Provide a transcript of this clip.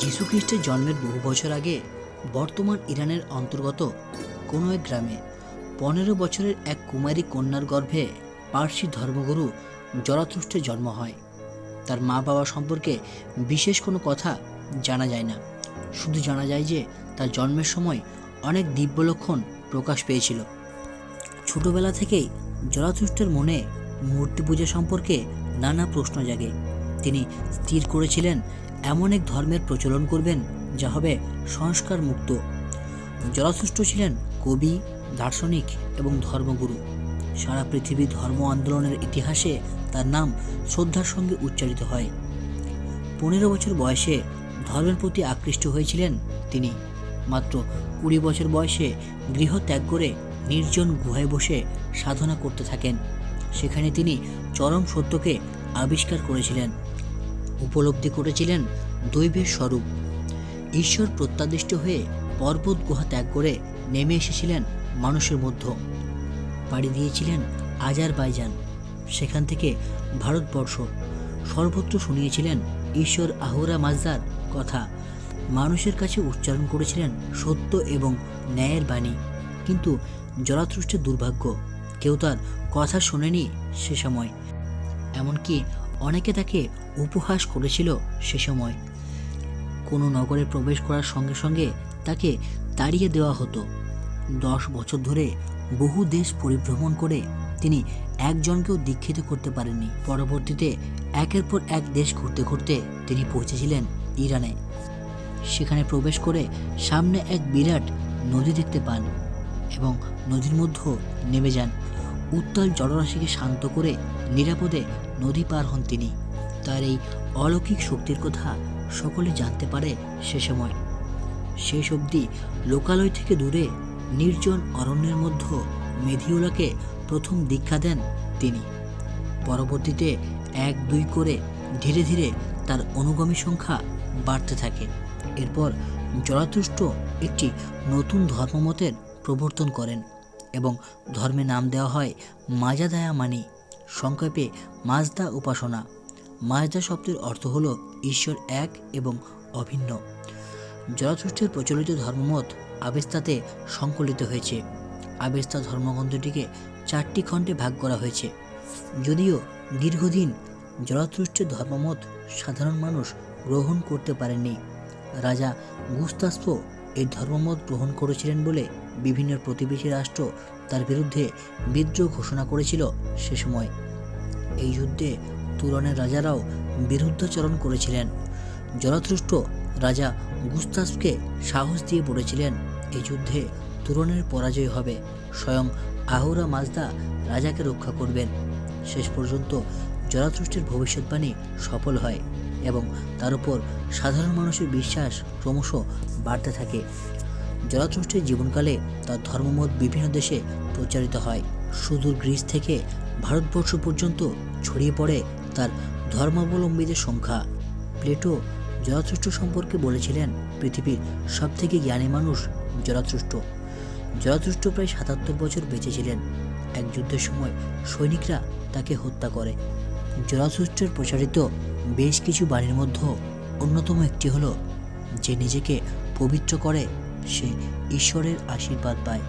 যীশুখ্রিস্টের জন্মের বহু বছর আগে বর্তমান ইরানের অন্তর্গত কোনো এক গ্রামে পনেরো বছরের এক কুমারী কন্যার গর্ভে পার্সি ধর্মগুরু জরাথুষ্টের জন্ম হয়। তার মা বাবা সম্পর্কে বিশেষ কোনো কথা জানা যায় না। শুধু জানা যায় যে তার জন্মের সময় অনেক দিব্য লক্ষণ প্রকাশ পেয়েছিল। ছোটবেলা থেকেই জরাথুষ্টের মনে মূর্তি পূজা সম্পর্কে নানা প্রশ্ন জাগে। তিনি স্থির করেছিলেন এমন এক ধর্মের প্রচলন করবেন যা হবে সংস্কার মুক্ত জরাথুষ্ট ছিলেন কবি, দার্শনিক এবং ধর্মগুরু। সারা পৃথিবী ধর্ম আন্দোলনের ইতিহাসে তার নাম শ্রদ্ধার সঙ্গে উচ্চারিত হয়। পনেরো বছর বয়সে ধর্মের প্রতি আকৃষ্ট হয়েছিলেন তিনি। মাত্র কুড়ি বছর বয়সে গৃহ ত্যাগ করে নির্জন গুহায় বসে সাধনা করতে থাকেন। সেখানে তিনি চরম সত্যকে আবিষ্কার করেছিলেন। উপলব্ধি করেছিলেন দৈবের স্বরূপ। ঈশ্বর প্রত্যাদিষ্ট হয়ে পর্বত গুহা ত্যাগ করে নেমে এসেছিলেন মানুষের মধ্য। পাড়ি দিয়েছিলেন আজারবাইজান। সেখান থেকে ভারতবর্ষ। সর্বত্র শুনিয়েছিলেন ঈশ্বর আহুরা মাজদার কথা। মানুষের কাছে উচ্চারণ করেছিলেন সত্য এবং ন্যায়ের বাণী। কিন্তু জলাতৃষ্টের দুর্ভাগ্য। কেউ তার কথা শোনেনি সে সময়। এমনকি অনেকে তাকে উপহাস করেছিল সে সময়। কোনো নগরে প্রবেশ করার সঙ্গে সঙ্গে তাকে তাড়িয়ে দেওয়া হতো। দশ বছর ধরে বহু দেশ পরিভ্রমণ করে তিনি একজনকেও দীক্ষিত করতে পারেননি। পরবর্তীতে একের পর এক দেশ ঘুরতে ঘুরতে তিনি পৌঁছেছিলেন ইরানে। সেখানে প্রবেশ করে সামনে এক বিরাট নদী দেখতে পান এবং নদীর মধ্যে নেমে যান। উত্তাল জলরাশিকে শান্ত করে নিরাপদে নদী পার হন তিনি। তার এই অলৌকিক শক্তির কথা সকলে জানতে পারে সে সময়। শেষ অবধি লোকালয় থেকে দূরে নির্জন অরণ্যের মধ্যে মেধিওলাকে প্রথম দীক্ষা দেন তিনি। পরবর্তীতে এক দুই করে ধীরে ধীরে তার অনুগামী সংখ্যা বাড়তে থাকে। এরপর জরাতুষ্ট একটি নতুন ধর্মমতের প্রবর্তন করেন। এবং ধর্মে নাম দেওয়া হয় মাজাদায়া মানি সংক্ষেপে মাজদা উপাসনা। মাজদা শব্দের অর্থ হলো ঈশ্বর এক এবং অভিন্ন। জরাথুষ্টের প্রচলিত ধর্মমত আবেস্তাতে সংকলিত হয়েছে। আবেস্তা ধর্মগ্রন্থটিকে চারটি খণ্ডে ভাগ করা হয়েছে। যদিও দীর্ঘদিন জরাথুষ্টের ধর্মমত সাধারণ মানুষ গ্রহণ করতে পারেননি। রাজা গুস্তাস্প এই ধর্মমত গ্রহণ করেছিলেন বলে বিভিন্ন প্রতিবেশী রাষ্ট্র তার বিরুদ্ধে বিদ্রোহ ঘোষণা করেছিল সে সময়। এই যুদ্ধে তুরনের রাজারাও বিরুদ্ধাচরণ করেছিলেন। জলাতৃষ্ট রাজা গুস্তাসকে সাহস দিয়ে বলেছিলেন এই যুদ্ধে তুরনের পরাজয় হবে, স্বয়ং আহুরা মাজদা রাজাকে রক্ষা করবেন। শেষ পর্যন্ত জলাতৃষ্টের ভবিষ্যৎবাণী সফল হয়। এবং তার উপর সাধারণ মানুষের বিশ্বাস ক্রমশ বাড়তে থাকে। জলাতৃষ্টের জীবনকালে তার ধর্মমত বিভিন্ন দেশে প্রচারিত হয়। সুদূর গ্রিস থেকে ভারতবর্ষ পর্যন্ত ছড়িয়ে পড়ে তার ধর্মাবলম্বীদের সংখ্যা। প্লেটো জলাতুষ্ট সম্পর্কে বলেছিলেন, পৃথিবীর সবথেকে জ্ঞানী মানুষ জলাতুষ্ট। জলাতুষ্ট প্রায় সাতাত্তর বছর বেঁচেছিলেন এক যুদ্ধের সময় সৈনিকরা তাকে হত্যা করে। জরাথুষ্টের প্রচারিত বেশ কিছু বাণীর মধ্যে অন্যতম একটি হলো যে নিজেকে পবিত্র করে সে ঈশ্বরের আশীর্বাদ পায়।